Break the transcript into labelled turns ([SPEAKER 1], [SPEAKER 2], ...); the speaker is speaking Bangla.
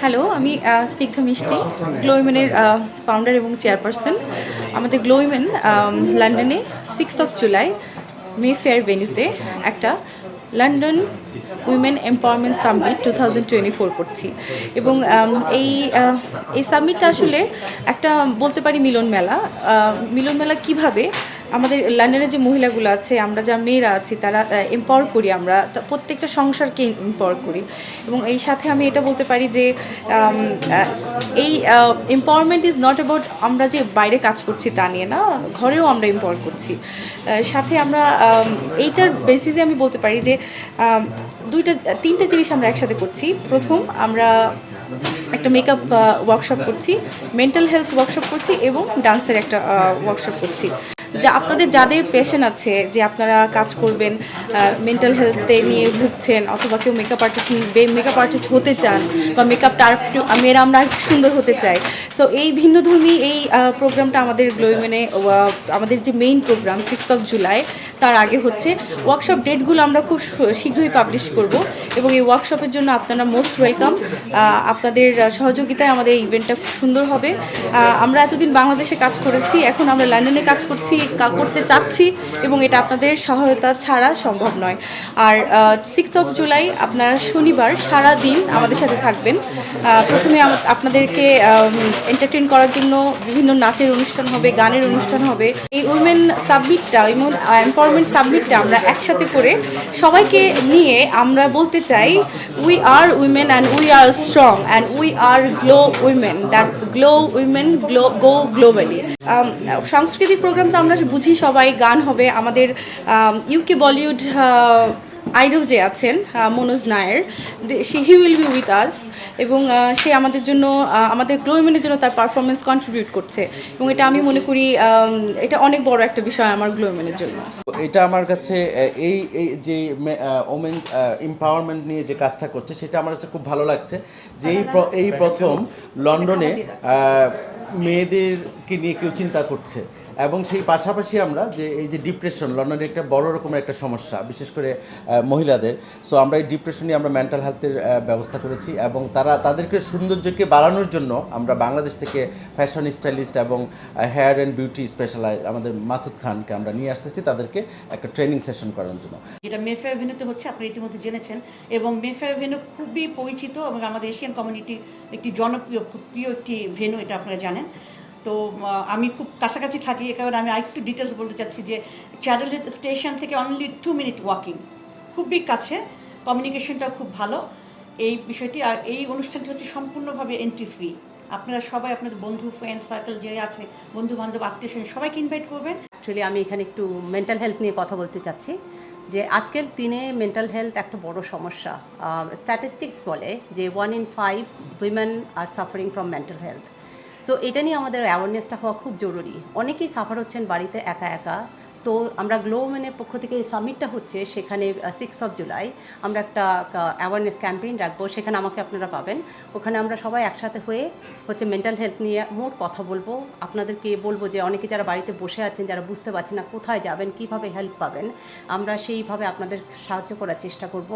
[SPEAKER 1] হ্যালো আমি স্নিগ্ধা মিষ্টি গ্লোইমেনের ফাউন্ডার এবং চেয়ারপারসন আমাদের গ্লোইমেন লন্ডনে sixth of July Mayfair ভেন্যুতে একটা London women empowerment summit two thousand twenty four করছি। এবং এই এই সামিটটা আসলে একটা বলতে পারি মিলন মেলা মিলন মেলা কীভাবে আমাদের লন্ডনে যে মহিলাগুলো আছে, আমরা যা মেয়েরা আছি, তারা এম্পাওয়ার করি আমরা। প্রত্যেকটা সংসারকে এম্পাওয়ার করি। এবং এই সাথে আমি এটা বলতে পারি যে এই এম্পাওয়ারমেন্ট ইজ নট অ্যাবাউট আমরা যে বাইরে কাজ করছি তা নিয়ে না, ঘরেও আমরা এম্পাওয়ার করছি। সাথে আমরা এইটার বেসিসে আমি বলতে পারি যে দুইটা, তিনটা জিনিস আমরা একসাথে করছি। প্রথম, আমরা একটা মেকআপ ওয়ার্কশপ করছি মেন্টাল হেলথ ওয়ার্কশপ করছি এবং ডান্সের একটা ওয়ার্কশপ করছি। যা আপনাদের যাদের পেশেন্ট আছে যে আপনারা কাজ করবেন মেন্টাল হেলথে নিয়ে ভুগছেন, অথবা কেউ মেকআপ আর্টিস্ট মেকআপ আর্টিস্ট হতে চান বা মেকআপটা আর একটু মেয়েরা আমরা একটু সুন্দর হতে চাই। সো এই ভিন্নধর্মী এই প্রোগ্রামটা আমাদের গ্লোইমেনে আমাদের যে main programme sixth of July তার আগে হচ্ছে। ওয়ার্কশপ ডেটগুলো আমরা খুব শীঘ্রই পাবলিশ করব এবং এই ওয়ার্কশপের জন্য আপনারা মোস্ট ওয়েলকাম আপনাদের সহযোগিতায় আমাদের ইভেন্টটা খুব সুন্দর হবে। আমরা এতদিন বাংলাদেশে কাজ করেছি, এখন আমরা লন্ডনে কাজ করছি করতে চাচ্ছি এবং এটা আপনাদের সহায়তা ছাড়া সম্ভব নয়। আর সিক্স অফ জুলাই আপনারা শনিবার সারা দিন আমাদের সাথে থাকবেন। প্রথমে আপনাদেরকে এন্টারটেন করার জন্য বিভিন্ন নাচের অনুষ্ঠান হবে, গানের অনুষ্ঠান হবে। এই উইমেন সাবমিটটা উইমেন এম্পাওয়ারমেন্ট সাবমিটটা আমরা একসাথে করে সবাইকে নিয়ে আমরা বলতে চাই we are women and we are strong and we are glow women that's glow women glow go globally সাংস্কৃতিক প্রোগ্রাম তো আমরা বুঝি সবাই গান হবে। আমাদের ইউকে বলিউড আইডল যে আছেন মনোজ নায়ের সে he will be with us এবং সে আমাদের জন্য আমাদের গ্লোইমেনের জন্য তার পারফরমেন্স কন্ট্রিবিউট করছে এবং এটা আমি মনে করি এটা অনেক বড় একটা বিষয় আমার গ্লোইমেনের জন্য।
[SPEAKER 2] এটা আমার কাছে এই যে ওমেন্স এম্পাওয়ারমেন্ট নিয়ে যে কাজটা করছে, সেটা আমার কাছে খুব ভালো লাগছে যে এই প্রথম লন্ডনে মেয়েদেরকে নিয়ে কেউ চিন্তা করছে। এবং সেই পাশাপাশি আমরা যে এই যে ডিপ্রেশন লন্ডনে একটা বড় রকমের একটা সমস্যা, বিশেষ করে মহিলাদের। সো আমরা এই ডিপ্রেশন নিয়ে আমরা মেন্টাল হেলথের ব্যবস্থা করেছি এবং তারা তাদেরকে সৌন্দর্যকে বাড়ানোর জন্য আমরা বাংলাদেশ থেকে ফ্যাশন স্টাইলিস্ট এবং হেয়ার অ্যান্ড বিউটি স্পেশালাইজ আমাদের মাসুদ খানকে আমরা নিয়ে আসতেছি তাদেরকে একটা ট্রেনিং সেশন করানোর জন্য।
[SPEAKER 3] যেটা মেফেয়ার ভেন্যুতে হচ্ছে, আপনি ইতিমধ্যে জেনেছেন। এবং মেফেয়ার ভেন্যু খুবই পরিচিত এবং আমাদের এশিয়ান কমিউনিটি একটি জনপ্রিয়, খুব প্রিয় একটি ভেনু এটা আপনারা জানেন। তো আমি খুব কাছাকাছি থাকি, এ কারণে আমি আরেকটু ডিটেলস বলতে চাচ্ছি যে চ্যাডেল স্টেশন থেকে অনলি টু মিনিট ওয়াকিং খুবই কাছে কমিউনিকেশনটা খুব ভালো। এই বিষয়টি, আর এই অনুষ্ঠানটি হচ্ছে সম্পূর্ণভাবে এন্ট্রি ফ্রি আপনারা সবাই, আপনাদের বন্ধু ফ্রেন্ড সার্কেল যে আছে বন্ধু বান্ধব আত্মীয় স্বজন, সবাইকে ইনভাইট করবেন।
[SPEAKER 4] অ্যাকচুয়ালি আমি এখানে একটু মেন্টাল হেলথ নিয়ে কথা বলতে চাচ্ছি, যে আজকের দিনে মেন্টাল হেলথ একটা বড় সমস্যা। স্ট্যাটিস্টিক্স বলে যে one in five women are suffering from mental health so এটা নিয়ে আমাদের অ্যাওয়ারনেসটা হওয়া খুব জরুরি। অনেকেই সাফার হচ্ছেন বাড়িতে একা একা। তো আমরা গ্লো উমেনের পক্ষ থেকে সামিটটা হচ্ছে সেখানে সিক্স অফ জুলাই আমরা একটা অ্যাওয়ারনেস ক্যাম্পেইন রাখব, সেখানে আমাকে আপনারা পাবেন। ওখানে আমরা সবাই একসাথে হয়ে হচ্ছে মেন্টাল হেলথ নিয়ে মোট কথা বলব। আপনাদেরকে বলব যে অনেকে যারা বাড়িতে বসে আছেন, যারা বুঝতে পারছেন না কোথায় যাবেন, কীভাবে হেল্প পাবেন, আমরা সেইভাবে আপনাদের সাহায্য করার চেষ্টা করব।